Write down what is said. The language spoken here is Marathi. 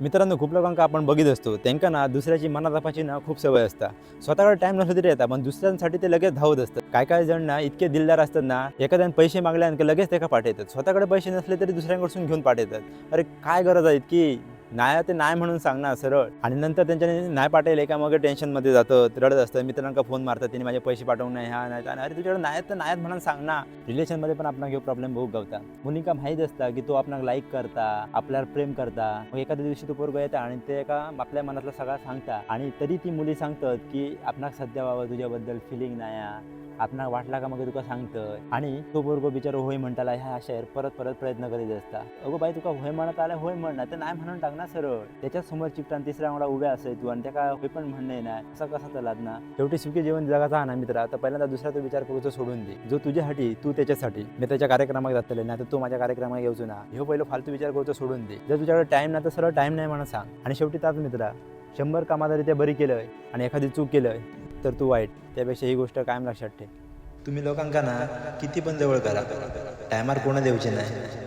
मित्रांनो खूप लोकांका आपण बघित असतो. त्यांना ना दुसऱ्याची मनातापाची ना खूप सवय असता. स्वतःकडे टाइम नसलो तरी येतात पण दुसऱ्यांसाठी ते लगेच धावत असतात. काय काय जण ना इतके दिलदार असतात ना एखाद्याने पैसे मागल्यानंतर लगेच त्याला पाठवतात स्वतःकडे पैसे नसले तरी दुसऱ्यांकडून घेऊन पाठवतात अरे काय गरज आहे इतकी? नाही ते नाही म्हणून सांग ना सरळ. आणि नंतर त्यांच्याने नाही पाठवले का मग टेन्शनमध्ये जातं रडत असतं. मित्रांका फोन मारतात त्यांनी माझे पैसे पाठवून नाही ह्या नाही अरे तुझ्याकडे नाही तर नाहीत म्हणून सांग ना. रिलेशनमध्ये पण आपण घेऊ प्रॉब्लेम बघू गावता मुलींका माहीत असता की तो आपणाक लाईक करता आपल्यावर प्रेम करता. मग एखाद्या दिवशी तो पोरगो येता आणि ते एका आपल्या मनातला सगळा सांगता. आणि तरी ती मुली सांगतात की आपणाक सध्या बाबा तुझ्याबद्दल फिलिंग नाही आपणाक वाटला का मग तुका सांगतं आणि तो बरोबर बिचार होय म्हणताला ह्या अशा परत परत प्रयत्न करीत असता. अगो बाई तुका होय म्हणत आला? होय म्हण तर नाही म्हणून टाकणार ना सरळ. त्याच्याच समोर चिपटा तिसऱ्या मला उभ्या असेल तू आणि त्या काय पण म्हणणं नाही असं कसा चालत ना. शेवटी सुखी जीवन जगाचा हा ना मित्रा. तर पहिल्यांदा दुसरा तो विचार करूचो सोडून दे. जो तुझ्यासाठी तू त्याच्यासाठी. मी त्याच्या कार्यक्रमात जातले ना तर तू माझ्या कार्यक्रमात येऊचो ना. ह्यो पहिलं फालतू विचार करूचो सोडून दे. जर तुझ्याकडे टाइम नाही तर सरळ टाइम नाही म्हणून सांग. आणि शेवटी त्याच मित्रा शंभर कामादारी ते बरी केलंय आणि एखादी चूक केलंय तर तू वाईट. त्यापेक्षा ही गोष्ट कायम लक्षात ठेव. तुम्ही लोकांका ना किती पण जवळ करा. टायमार कोणा देऊचे नाही.